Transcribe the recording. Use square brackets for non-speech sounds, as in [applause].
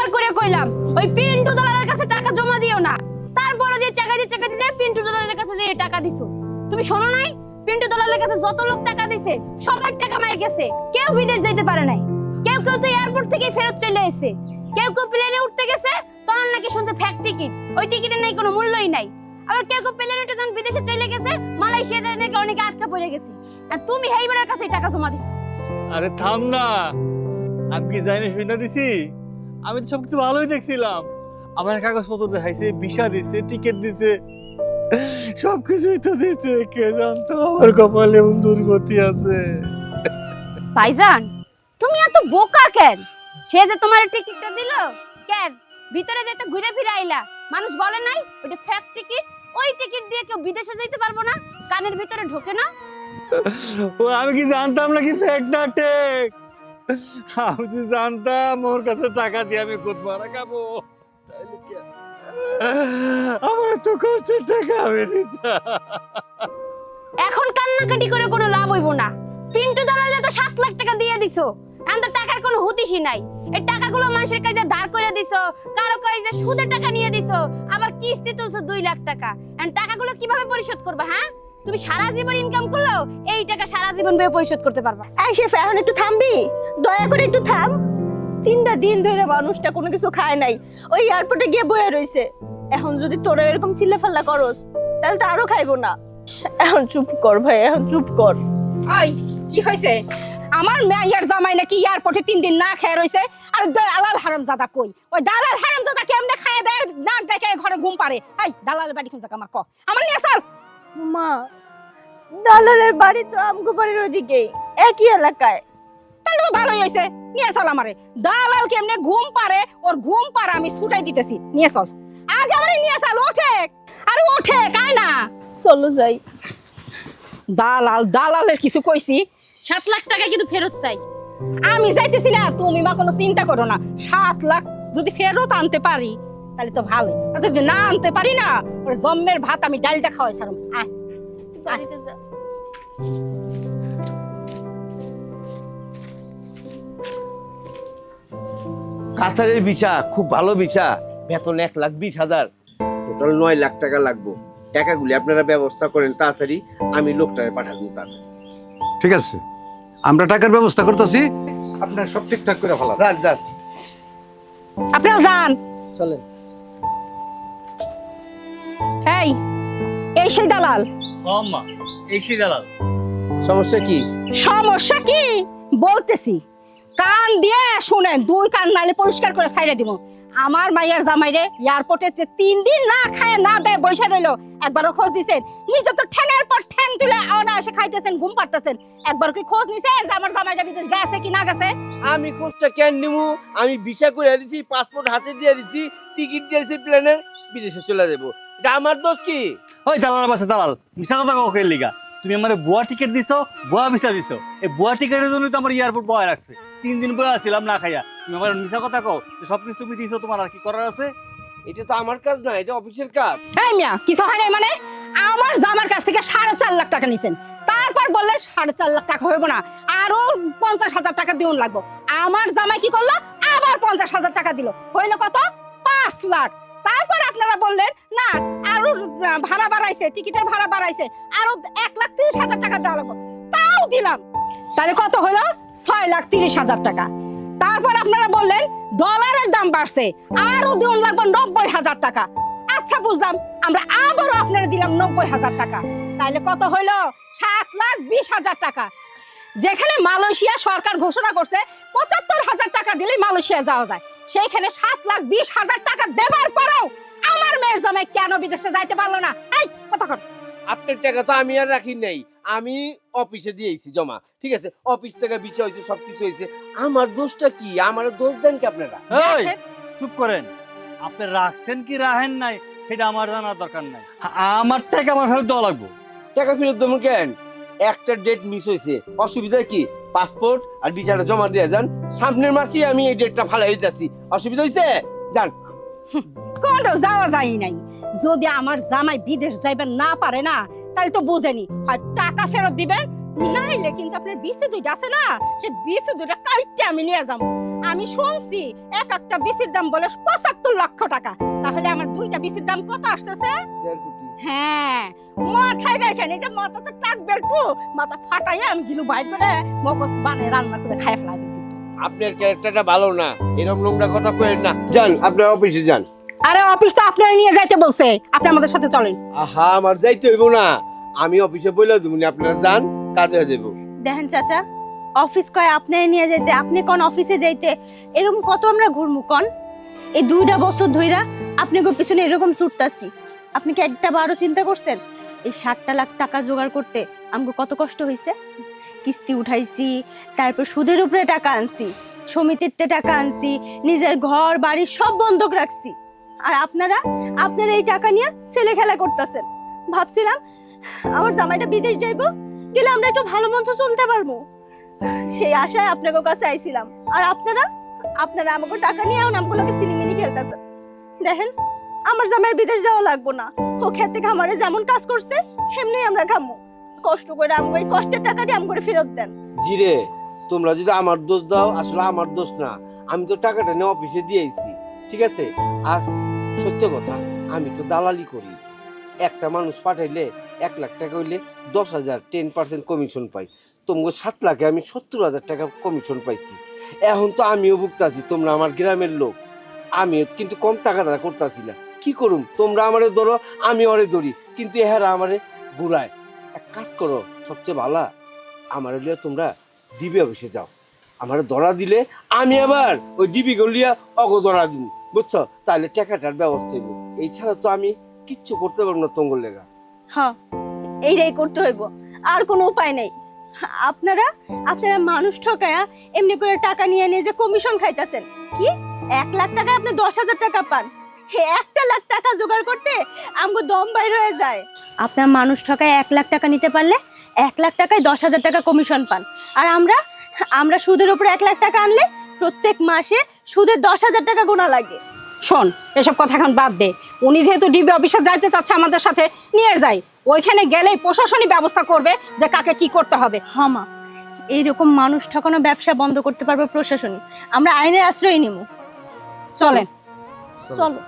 কতবার করে কইলাম, ওই পিন্টু দলালের কাছে টাকা জমা দিও না। তারপরে যে টাকা দিয়ে টাকা দিয়ে পিন্টু দলালের কাছে যে টাকা দিছো। তুমি শোনো নাই? পিন্টু দলালের কাছে যত লোক টাকা দিছে, সবার টাকা মাই গেছে। কেউ বিদেশ যাইতে পারে নাই। কেউ কেউ তো এয়ারপোর্ট থেকে ফেরত চলে এসে কেউ কেউ প্লেনে উঠতে গেছে, তখন নাকি শুনছে ফ্যাক টিকিট ওই টিকিটের নাই কোনো মূল্যই নাই। আবার কেউ কেউ প্লেনে উঠে যখন বিদেশে চলে গেছে, মালয়েশিয়া যায় নাকি অনেকে আটকা পড়ে গেছে। আর তুমি হেইবারের কাছে টাকা জমা দিছো। আরে থাম না। আমি কি জানি শুনে দিছি? আমি তো সবকিছু ভালোই দেখছিলাম। আমার কাগজপত্র দেখাইছে ভিসা দিছে টিকিট দিছে। সবকিছুই তো দিছে কে জানতো? আমার কপালে এমন দুর্গতি আছে। ভাইজান তুমি এত বোকা কেন? সে যে তোমার টিকিটটা দিল কেন? ভিতরে যেতে ঘুরে ফিরে আইলা। মানুষ বলে নাই ওটা ফ্যাক টিকিট ওই টিকিট দিয়ে কেউ বিদেশে যেতে পারব না কানের ভিতরে ঢোকে না। ও আমি কি জানতাম নাকি ফেক না টেক আমি জানতাম, ওর কাছে টাকা দিয়ে আমি খুদ মারা খাব। আমার তো কষ্টের টাকা আমি এখন কান্নাকাটি করে কোনো লাভ হইব না। পিন্টু দালালে তো সাত লাখ টাকা দিয়ে দিছো। এখন তো টাকার কোনো হুতিসই নাই। এই টাকাগুলো মানুষের কাছে ধার করে দিছো। কারও কাছে সুদের টাকা নিয়ে দিছো। আবার কিস্তি তুলছো দুই লাখ টাকা। এখন টাকাগুলো কীভাবে পরিশোধ করবে হ্যাঁ? তুমি সারা জীবন ইনকাম করলেও এই টাকা সারা জীবন ভাবে পরিশোধ করতে পারবা। এই শেফ এখন একটু থামবি? দয়া করে একটু থাম। তিনটা দিন ধরে মানুষটা কোনো কিছু খায় নাই। ওই এয়ারপোর্টে গিয়ে বয়ে রইছে। এখন যদি তোরা এরকম চিল্লাফাল্লা করস তাহলে তো আরও খাইবো না। এখন চুপ কর ভাই এখন চুপ কর। আই কি হয়েছে আমার মেয়ের জামাই নাকি এয়ারপোর্টে তিন দিন না খেয়ে রয়েছে আর দালাল হারাম জাদা কই? ওই দালাল হারাম জাদা কেমনে খায় দেয়? নাক দেখে ঘরে ঘুম পারে এই দালাল বাড়ি কোন জায়গা আমার ক? আমার নিয়ে চাল। মা দালালের বাড়ি তো আমগো বাড়ির ওদিকেই একই এলাকায়। তাহলে তো ভালোই হয়েছে নিয়ে চল আমারে। দালাল কেমনে ঘুম পারে ওর ঘুম পারে আমি ছুটাই দিতেছি নিয়ে চল। আগে আমারে নিয়ে চল ওঠে আরে ওঠে কাই না। চলো যাই। দালাল দালালের কিছু কইছি। সাত লাখ টাকা কিন্তু ফেরত চাই। আমি যাইতেছি না তুমি মা কোনো চিন্তা করো না। সাত লাখ যদি ফেরত আনতে পারি তাহলে তো ভালোই। আর যদি না আনতে পারি না ওর জম্মের ভাত আমি ডালটা খাওয়াই সারম আয়। বাড়িতে যা। কাতারের বিচা খুব ভালো বিচা বেতন এক লাখ বিশ হাজার। টোটাল নয় লাখ টাকা লাগবো। টাকাগুলি আপনারা ব্যবস্থা করেন তাড়াতাড়ি আমি লোকটারে পাঠাবো তাড়াতাড়ি। ঠিক আছে। আমরা টাকার ব্যবস্থা করতেছি। আপনার সব ঠিকঠাক করে ফেলা যান যান। আপনারা যান। চলেন। এই এই সেই দালাল। আম্মা এই সে দালাল। সমস্যা কি? সমস্যা কি? বলতেছি কান দিয়ে শুনেন দুই কান নালে পরিষ্কার করে ছাইড়ে দিব। আমার মাইয়ার জামাইরে এয়ারপোর্টে তিন দিন না খায় না দেয় বসে রইল। একবারও খোঁজ দিছেন নিজে তো ঠ্যাঙের পর ঠ্যাং তুলে অনায়াসে খাইতেছেন ঘুম পাড়তেছেন। একবার কি খোঁজ নিছেন যে আমার জামাইটা বিদেশ গেছে কি না গেছে? আমি খোঁজটা কেন নিমু? আমি ভিসা করে দিছি পাসপোর্ট হাতে দিয়ে দিছি টিকিট দিয়েছি প্লেনের বিদেশে চলে যাব। এটা আমার দোষ কি? ওই দালাল বাসা দালাল মিশা কথা কাউকে লিগা? তুমি আমার বুয়া টিকিট দিছো বুয়া ভিসা দিছো। এই বুয়া টিকিটের জন্য তো আমার এয়ারপোর্ট বয় রাখছে। তিন দিন বয়ে আসছিলাম না খাইয়া। তুমি আমার মিশা কথা কও সব কিছু তুমি দিছো তোমার আর কি করার আছে? এটা তো আমার কাজ না এটা অফিসের কাজ। এই মিয়া কিছু হয় নাই মানে? আমার জামার কাছ থেকে সাড়ে চার লাখ টাকা নিছেন। তারপর বললে সাড়ে চার লাখ টাকা হইব না। আরও পঞ্চাশ হাজার টাকা দিউন লাগবো। আমার জামাই কি করল? আবার পঞ্চাশ হাজার টাকা দিল। হইল কত? পাঁচ লাখ। তারপর আপনারা বললেন, না, আরও ভাড়া বাড়াইছে, টিকিটের ভাড়া বাড়াইছে, আরও এক লাখ তিরিশ হাজার টাকা দেওয়া লাগবে। তাও দিলাম। তাহলে কত হলো? ছয় লাখ তিরিশ হাজার টাকা। তারপর আপনারা বললেন ডলারের দাম বাড়ছে, আরও দিউন লাগবে নব্বই হাজার টাকা। আচ্ছা বুঝলাম, আমরা আবারও আপনারা দিলাম নব্বই হাজার টাকা। তাহলে কত হইল সাত লাখ বিশ হাজার টাকা। যেখানে মালয়েশিয়া সরকার ঘোষণা করছে, পঁচাত্তর হাজার টাকা দিলে মালয়েশিয়া যাওয়া যায়। সেইখানে সাত লাখ বিশ হাজার টাকা দেবার পরেও কেন বিদেশে যাইতে পারল না? এই কথা কর আপনার টাকা তো আমি আর রাখি নাই। আমি অফিসে দিয়েছি জমা ঠিক আছে? অফিস থেকে বিচার হয়েছে সবকিছু হয়েছে। আমার দোষটা কি? আমার দোষ দেন কি আপনারা? এই চুপ করেন। আপনি রাখছেন কি রাখেন নাই সেটা আমার জানার দরকার নাই। আমার টাকা আমার ফেরত দেওয়া লাগবো। টাকা ফেরত দেবো কেন? একটা ডেট মিস হয়েছে। অসুবিধা কি? পাসপোর্ট আর বিচারটা জমা দিয়ে যান। সামনের মাসে আমি এই ডেটটা ফালাই যাচ্ছি অসুবিধা হয়েছে যান। [laughs] কোনো যাওয়া যায় নাই। যদি আমার জামাই বিদেশ যাইবেন না পারে না তাহলে তো বুঝেনি। হয় টাকা ফেরত দিবেন নাইলে কিন্তু আপনার বিসি দুইটা আছে না সে বিসি দুইটা কাইটে আমি নিয়ে যাব। আমি শুনছি এক একটা বিসির দাম বলে পঁচাত্তর লক্ষ টাকা। তাহলে আমার দুইটা বিসির দাম কত আসতেছে? হ্যাঁ। মাথায় রেখে নিজে মাথাতে টাক বেল্টু মাথা ফাটাইয়া আমি গিলু বাইর করে মগজ বানে রান্না করে খাই ফেলাই আপনার ক্যারেক্টারটা ভালো না এরকম নোংরা কথা কইেন না। যান আপনার অফিসে যান। আরে অফিস তো আপনারা নিয়ে যাইতে বলছে। আপনি আমাদের সাথে চলেন। আহা আমার যাইতে হইব না। আমি অফিসে বলে দেবো আপনারা যান কাজে হয়ে যাব দেখেন চাচা অফিস কয় আপনারে নিয়ে যাইতে আপনি কোন অফিসে যাইতে এরকম কত আমরা ঘুরমু কন? এই দুইটা বছর ধইরা আপনি গো পিছনে এরকম ছুটতাছি। আপনি কি একটা বারো চিন্তা করছেন? এই ষাটটা লাখ টাকা জোগাড় করতে আমগো কত কষ্ট হয়েছে কিস্তি উঠাইছি তারপর সুদের উপরে টাকা আনছি সমিতিতে টাকা আনছি নিজের ঘর বাড়ি সব বন্ধক রাখছি। আর আপনারা আপনারা এই টাকা নিয়ে ছেলে খেলা করতেছেন। ভাবছিলাম, আমার জামাইটা বিদেশ যাইবো, গেলে আমরা একটু ভালো মন্দ চলতে পারব। সেই আশায় আপনাদের কাছে আইছিলাম। আর আপনারা আপনারা আমাকে টাকা নিয়ে এখন আমগুলোকে সিনেমিনি খেলতেছেন। দেখেন, আমার জামাইয়ের বিদেশ যাওয়া লাগবো না। ও খেতে খামারে যেমন কাজ করছে সেমনি আমরা খামো। কষ্ট করে আমগো এই কষ্টের টাকাটি আম করে ফেরত দেন। জিরে তোমরা যদি আমার দোষ দাও, আসলে আমার দোষ না। আমি তো টাকাটা নিয়ে অফিসে দিয়েছি, ঠিক আছে? আর সত্য কথা, আমি তো দালালি করি। একটা মানুষ পাঠাইলে এক লাখ টাকা হইলে দশ হাজার টেন পার্সেন্ট কমিশন পাই। তোমাকে সাত লাখে আমি সত্তর হাজার টাকা কমিশন পাইছি। এখন তো আমিও ভুগতাছি, তোমরা আমার গ্রামের লোক। আমিও কিন্তু কম টাকা টাকা করতেছি না। কি করুম? তোমরা আমারে ধরো, আমি ওরে ধরি। কিন্তু এহারা আমারে ঘুরায় এক কাজ করো, সবচেয়ে ভালো, আমার লিয়া তোমরা ডিবি অফিসে যাও। আমার ধরা দিলে আমি আবার ওই ডিবি গলিয়া অগ ধরা দিব বুঝছ? তাহলে টাকাটার ব্যবস্থা হইব। এই ছাড়া তো আমি কিচ্ছু করতে পারব না তঙ্গল লেগা। হ্যাঁ এইটাই করতে হইব। আর কোনো উপায় নেই। আপনারা আপনারা মানুষ ঠকায়া এমনি করে টাকা নিয়ে নিয়ে যে কমিশন খাইতেছেন। কি? এক লাখ টাকায় আপনি দশ হাজার টাকা পান। একটা লাখ টাকা জোগাড় করতে আমগো দম বাইর হয়ে যায়। আপনার মানুষ ঠকায় এক লাখ টাকা নিতে পারলে এক লাখ টাকায় দশ হাজার টাকা কমিশন পান। আর আমরা আমরা সুদের উপর এক লাখ টাকা আনলে প্রত্যেক মাসে সুদে দশ হাজার টাকা গোনা লাগে। শোন এসব কথা এখন বাদ দে। উনি যেহেতু ডিবি অফিসে যাইতে চাচ্ছে আমাদের সাথে নিয়ে যাই। ওইখানে গেলেই প্রশাসনই ব্যবস্থা করবে যে কাকে কি করতে হবে। হমা এইরকম মানুষ ঠকানো ব্যবসা বন্ধ করতে পারবে প্রশাসন আমরা আইনের আশ্রয় নিব চলেন। চলো।